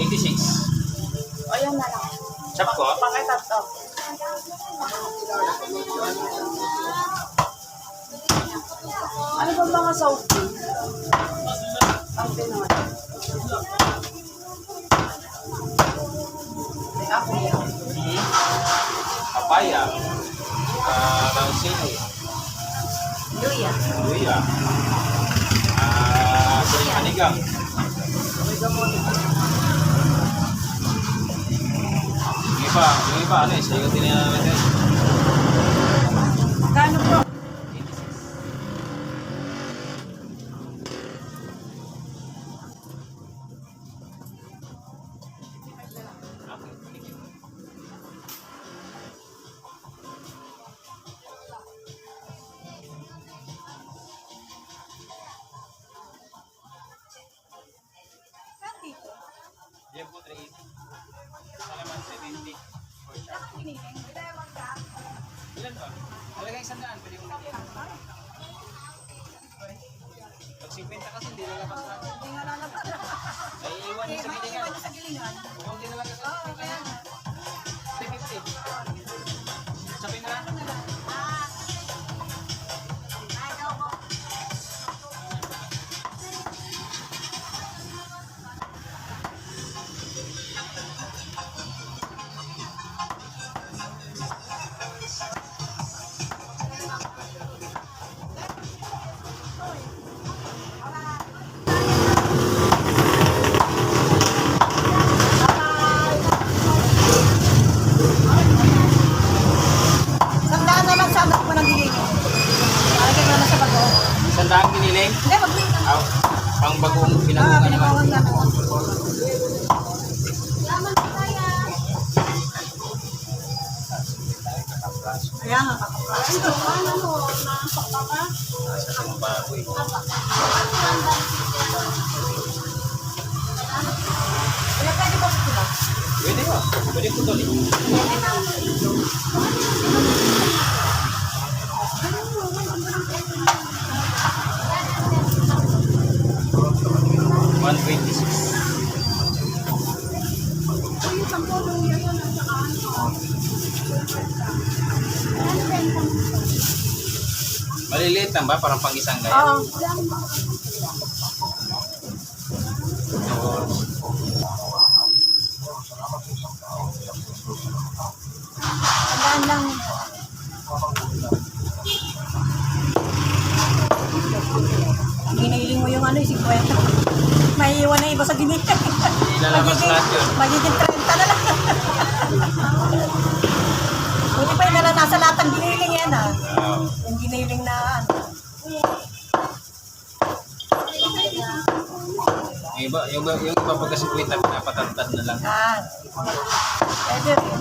Eighty-six. Ayun na lang. Chop ko? Pakita to. Ano ba mga South Bay? Ang Pinoy. Ako. Papaya. Ah, langsili. Luya. Luya. Ah, uh, panigang. Yung iba, yung iba, ano eh, sa'yo din namin. Kano po? Kaya nga, kakapras. Ano mo, nakakapa ka? Sa mga baboy. Kaya pwede ba ito ba? Pwede ba? Pwede ko tuloy. One twenty six. Maliliit lang ba? Parang pang isang gaya? Oo. Sandaan lang. Giniling mo yung ano, yung 50. May iwan na iba sa giniling. Ilalabas Magiging- lahat yun. Magiging 30 na lang. Buti pa yung nala nasa lahat ng giniling yan ah. Yung giniling na ano. Yung iba, yung, yung iba pagka 50 pinapatantad na lang. Ah. Pwede rin.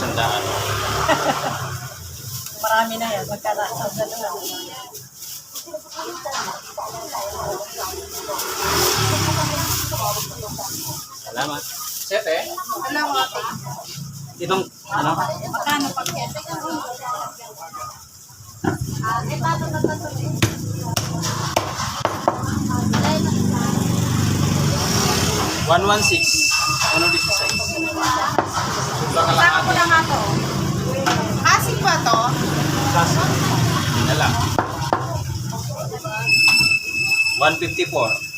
Isang daan. Marami na yan. Magkarasa sa dalawa. Salamat. Sete, Dalawa. itong ano? Magkano pag One one six. Ano di sa lang Saka ko lang ako. Asik ba to? Kasi. Na lang. 154.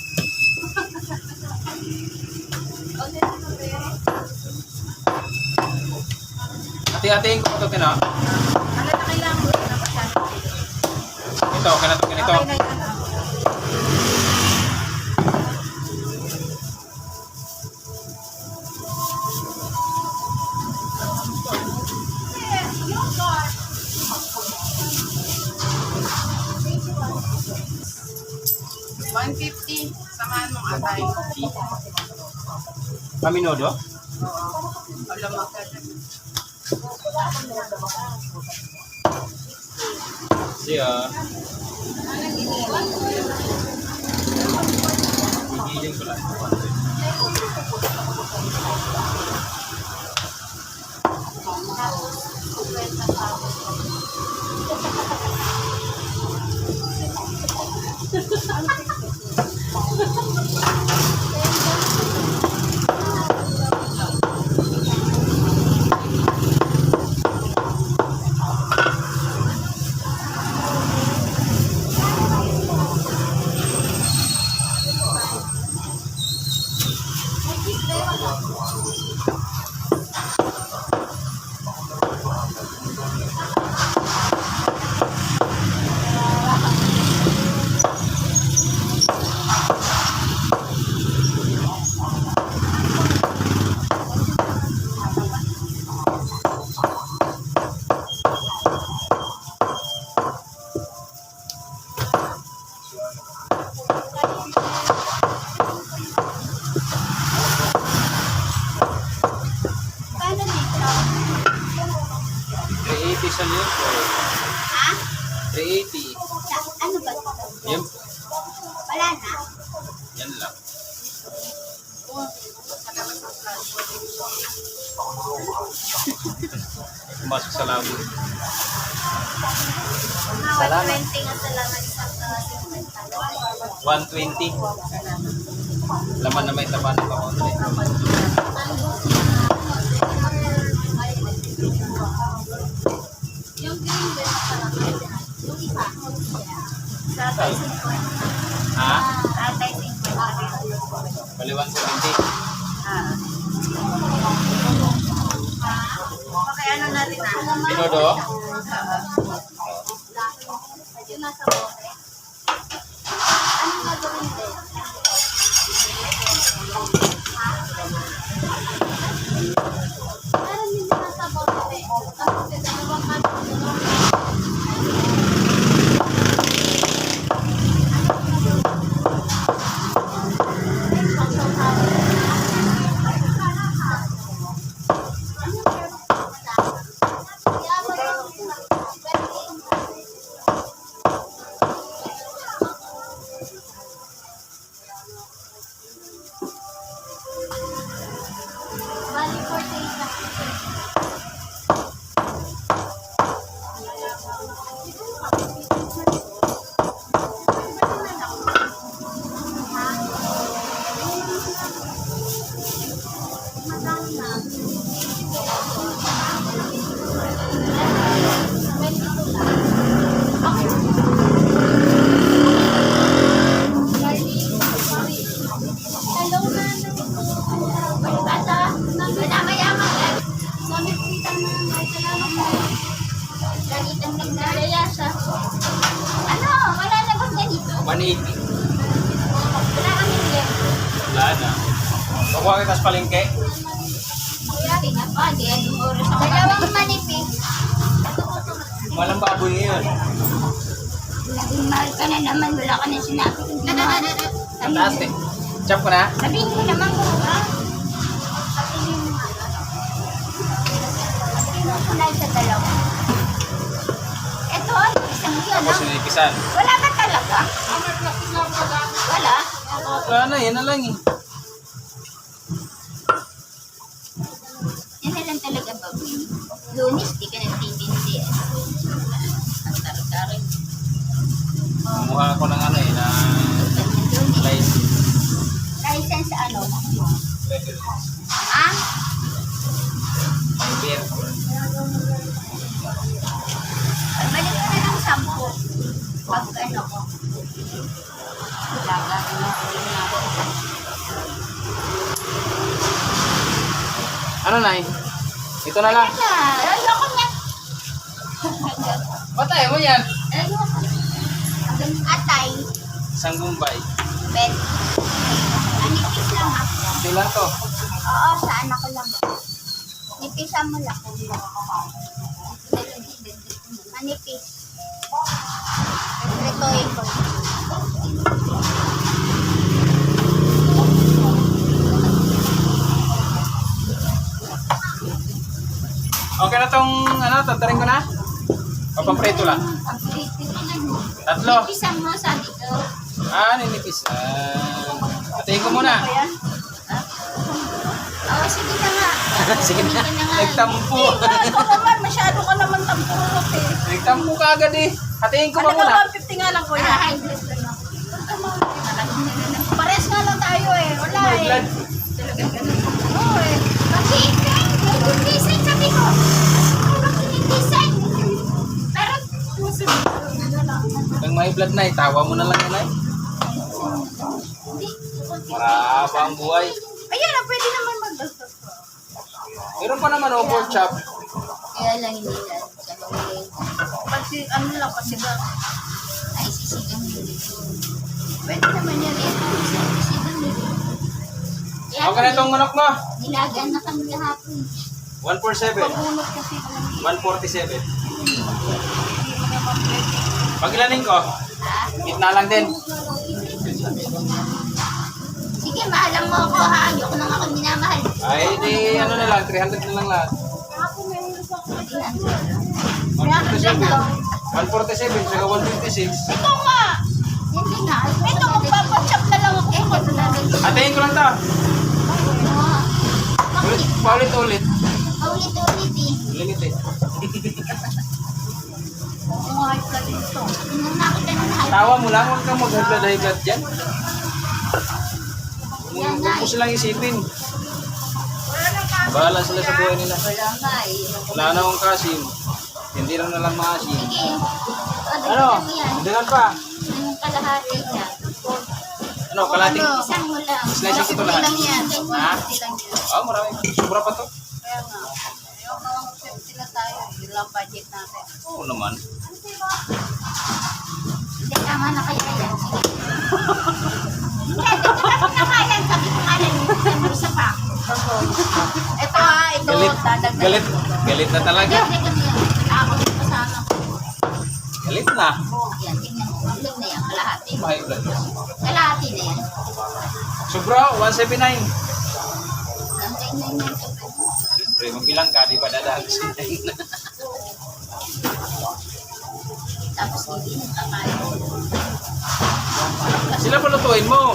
Ati-atiin ko ito, tina. Ano na kailangan mo? Ito, ganito, ganito. Okay na yan. One fifty. Samahan mo atay. Paminodo? Alam mo Siya. Gigiling ko lang. kwenta yun po. Ha? 380. Ano ba ito? Yan. Wala na? Yan lang. Pumasok sa labo. Salamat. 120 nga salamat sa 120. Laman na may taban pa ko. 120. Sa tayo Ha? Sa tayo Bali 170. Ah. Okay, ano natin ah? Tinodo? Yung ako. Dalawang manipis. Walang baboy ngayon. Naging mahal ka na naman. Wala ka na sinabi. Ang taas eh. Chop ko na. Sabihin mo naman kung ha? Sabihin sa dalawa. Ito, isang yun. Tapos sinikisan. Wala ka talaga? Wala? Wala na, yan na lang eh. Yan na lang talaga baboy. Lunis, di ka nagtitindi. Ang tarik-tarik. Kumuha ko ng ano eh, na license. License ano? Ah? Beer. Balik ka ng sampu. Pag ano ko. Wala ka na. Ano na eh? Ito na lang. Ayoko na. Patay mo yan. Ayoko. Atay. Isang gumbay. Ben. Manipis lang ako. Ito lang to. Oo, sa anak ko lang. Nipisan mo lang. Manipis. Retoy ko. Okay na tong ano, tatarin ko na. Papamprito lang. Tatlo. Nipisan mo, sabi ko. Ah, ninipis. Ah, atayin ko muna. Ano yan? Oo, sige na nga. Sige na. Nagtampo. Ikaw naman, masyado ka naman tampurot eh. Nagtampo ka agad eh. Hatiin ko Ano ba muna? ka, 150 nga lang. Ah, lang ako. Pares nga lang tayo eh. Wala eh. blood. Oo eh. Bakit? Yung design sabi ko. Pag may blood na, tawa mo na lang yan ay. hindi. Maraba ang buhay. Ayan, ah, pwede naman magdastos. Meron pa naman oh, pork chop. Kaya lang hindi na mga Pati, ano lang, kasi ba, ay sisigang nila. Pwede naman yan eh. Sisigang nila. Huwag ka na itong manok mo. Nilagaan na kami kahapon. 147. pabunot kasi naman. 147. Pagilanin ko. Gitna lang din. Sige, mahalang mo ako ha. Ayoko nang ako minamahal. Ay, di ano na lang. 300 na lang lahat. Hindi na. 147. 147. Saka 156. Ito nga! Hindi na. Ito, magpapachop na lang ako. Eh. Atayin ko lang paulit-ulit. Paulit-ulit high blood ito. Nung nakita na lahat. Tawa mo lang. Huwag kang mag-high blood dyan. Yan nga Huwag mo silang isipin. Bahala sila sa buhay nila. Wala nga eh. Wala na akong kasim. Hindi lang nalang maasim. Sige. Ano? Dengan pa. Anong kalahati niya? Ano, kalating. Isang mo lang. Slice ko ito lahat. Ha? Yan. Oh, marami. Sobra pa to. Kaya nga. Ayaw 50 na tayo. Yun lang budget natin. Oo naman. Hindi, tama na kaya yan. Sige. Hindi, dito natin na kaya. Sabi ko nga lang, mo sa pa. Ito ha, ito. Galit. dadagdag Galit. Galit na talaga. Hindi kasi yan. Ako din pa sana. Galit na. Yan, tingnan mo. Ilan na yan? Kalahati. May blood. Kalahati na yan. Sobra, 179. Hanggang na yan. Siyempre, magbilang ka, di ba dadaan Tapos hindi na kakain. Sila palutuin mo.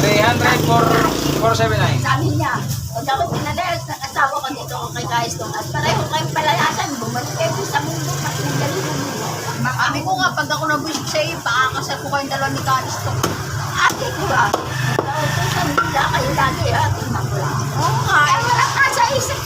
300 for 479. Sabi niya, pag ako pinalayas ng asawa ko dito ko kay Kaiston at pareho kayong palayasan, bumalik kayo sa mundo at nagaling mo. Sabi ko nga, pag ako nabusik sa iyo, pakakasal ko kayong dalawa ni Kaiston. Ate ko ba? Ito sa nila kayo lagi, ate lang. Oo nga, eh, wala ka sa isip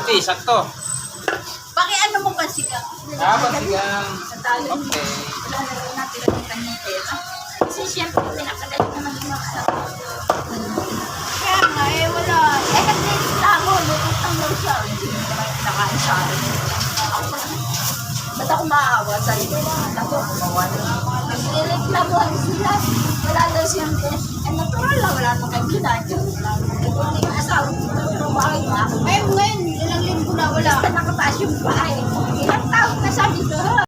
150, sakto. Paki ano mo ba siya? Ah, pasigang. Okay. Wala na rin natin ang kanyang pera. Kasi siyempre, pinakadali naman yung mga sa Kaya nga, eh, wala. Eh, kasi tamo, lutang daw siya. Hindi naman. Ako pa Ba't ako maawa sa iyo? Ako, gumawa na. Nagre-reklamuhan sila. Wala daw siyang test. Eh, natural lang. Wala nang kung hindi yung asawa ko, bakit na? Ngayon, ngayon, nakataas yung bahay. Ilang taon na sabi ko?